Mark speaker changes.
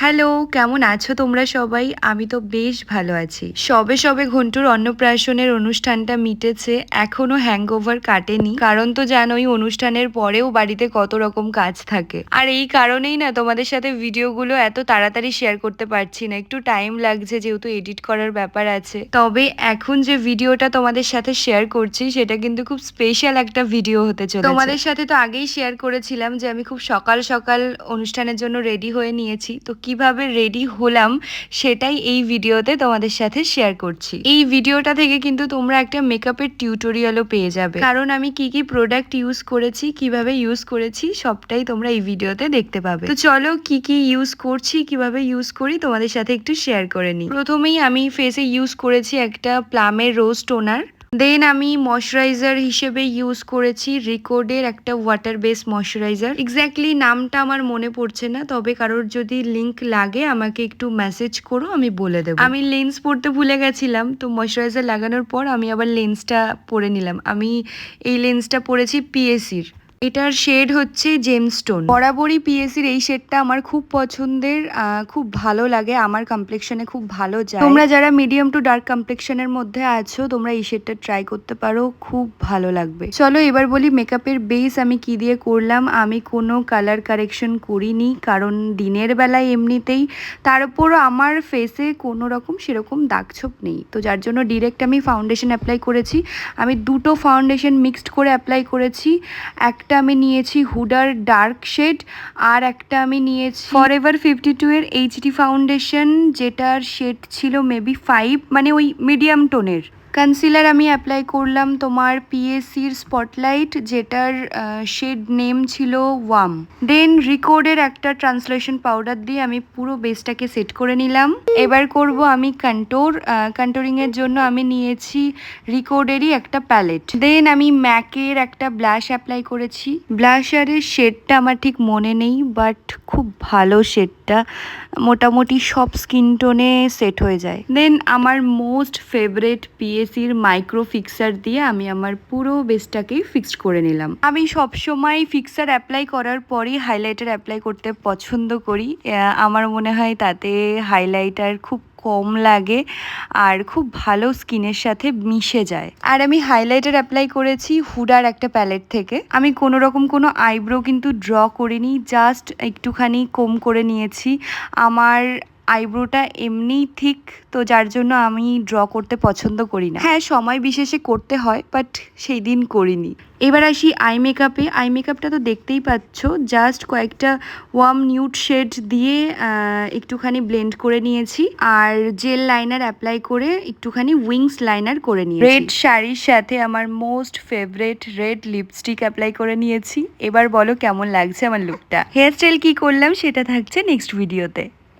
Speaker 1: Hello কেমন আছো তোমরা সবাই? আমি তো বেশ ভালো আছি। সবে সবে ঘন্টুর অন্নপ্রাশনের অনুষ্ঠানটা মিটেছে, এখনও হ্যাংওভার কাটেনি। কারণ তো জানোই, অনুষ্ঠানের পরেও বাড়িতে কত রকম কাজ থাকে। আর এই কারণেই না, তোমাদের সাথে ভিডিওগুলো এত তাড়াতাড়ি শেয়ার করতে পারছি না। একটু টাইম লাগছে, যেহেতু এডিট করার ব্যাপার আছে। তবে এখন যে ভিডিওটা তোমাদের সাথে শেয়ার করছি, সেটা কিন্তু খুব স্পেশাল একটা ভিডিও হতে চলেছে। তোমাদের সাথে তো আগেই শেয়ার করেছিলাম যে, আমি খুব সকাল সকাল অনুষ্ঠানের জন্য রেডি হয়ে নিয়েছি। তো কীভাবে রেডি হলাম সেটাই এই ভিডিওতে তোমাদের সাথে শেয়ার করছি। এই ভিডিওটা থেকে কিন্তু তোমরা একটা মেকআপের টিউটোরিয়ালও পেয়ে যাবে। কারণ আমি কি কি প্রোডাক্ট ইউজ করেছি, কীভাবে ইউজ করেছি, সবটাই তোমরা এই ভিডিওতে দেখতে পাবে। তো চলো কি কি ইউজ করছি, কীভাবে ইউজ করি তোমাদের সাথে একটু শেয়ার করে নিই। প্রথমেই আমি ফেসে ইউজ করেছি একটা প্লামের রোজ টোনার দেন আমি ময়শ্চারাইজার হিসেবে ইউজ করেছি রিকোডের একটা ওয়াটার বেস ময়শ্চারাইজার এক্স্যাক্টলি নামটা আমার মনে পড়ছে না, তবে কারোর যদি লিঙ্ক লাগে আমাকে একটু মেসেজ করো, আমি বলে দেবো। আমি লেন্স পরতে ভুলে গেছিলাম, তো ময়শ্চারাইজার লাগানোর পর আমি আবার লেন্সটা পরে নিলাম। আমি এই লেন্সটা পরেছি পিএসির এটার শেড হচ্ছে জেমস্টোন বরাবরই পিএসির এই শেডটা আমার খুব পছন্দের খুব ভালো লাগে, আমার কমপ্লেকশনে খুব ভালো যায়। তোমরা যারা মিডিয়াম টু ডার্ক কমপ্লেকশনের মধ্যে আছো, তোমরা এই শেডটা ট্রাই করতে পারো, খুব ভালো লাগবে। চলো এবার বলি মেকআপের বেস আমি কি দিয়ে করলাম, আমি কোনো কালার কারেকশন করিনি, কারণ দিনের বেলায় এমনিতেই, তার উপরও আমার ফেসে কোনো রকম সেরকম দাগছোপ নেই। তো যার জন্য ডিরেক্ট আমি ফাউন্ডেশন অ্যাপ্লাই করেছি, আমি দুটো ফাউন্ডেশন মিক্সড করে অ্যাপ্লাই করেছি, একটা আমি নিয়েছি হুডার ডার্ক শেড, আর একটা আমি নিয়েছি ফর এভার ফিফটি টু এর এইচডি ফাউন্ডেশন যেটার শেড ছিল মেবি ফাইভ মানে ওই মিডিয়াম টোনের কনসিলার আমি অ্যাপ্লাই করলাম তোমার পিএসসির স্পটলাইট যেটার শেড নেম ছিল ওয়াম দেন রিকোডের একটা ট্রান্সলেশন পাউডার দিয়ে আমি পুরো বেসটাকে সেট করে নিলাম। এবার করব আমি কন্টোর কন্টোরিং এর জন্য আমি নিয়েছি রিকোডেরই একটা প্যালেট দেন আমি ম্যাকের একটা ব্লাশ অ্যাপ্লাই করেছি। ব্লাশারের শেডটা আমার ঠিক মনে নেই বাট খুব ভালো শেডটা মোটামুটি সব স্কিন টোনে সেট হয়ে যায়। দেন আমার মোস্ট ফেভারেট পিএসির মাইক্রো ফিক্সার দিয়ে আমি আমার পুরো বেসটাকেই ফিক্সড করে নিলাম। আমি সবসময় ফিক্সার অ্যাপ্লাই করার পরই হাইলাইটার অ্যাপ্লাই করতে পছন্দ করি। আমার মনে হয় তাতে হাইলাইটার খুব কম লাগে আর খুব ভালো স্কিনের সাথে মিশে যায়। আর আমি হাইলাইটার অ্যাপ্লাই করেছি হুডার একটা প্যালেট থেকে। আমি কোনো রকম কোনো আইব্রো কিন্তু ড্র করিনি জাস্ট একটুখানি কম করে নিয়েছি। আমার আইব্রোটা এমনিই ঠিক তো যার জন্য আমি ড্র করতে পছন্দ করি না। হ্যাঁ সময় বিশেষে করতে হয় বাট সেই দিন করিনি। এবার আসি আই মেকআপে আই মেকআপটা তো দেখতেই পাচ্ছ জাস্ট কয়েকটা ওয়ার্ম নিউড শেড দিয়ে একটুখানি ব্লেন্ড করে নিয়েছি আর জেল লাইনার অ্যাপ্লাই করে একটুখানি উইংস লাইনার করে নিয়েছি। রেড শাড়ির সাথে আমার most favourite red lipstick apply করে নিয়েছি। এবার বলো কেমন লাগছে আমার লুকটা হেয়ার স্টাইল কি করলাম সেটা থাকছে নেক্সট ভিডিওতে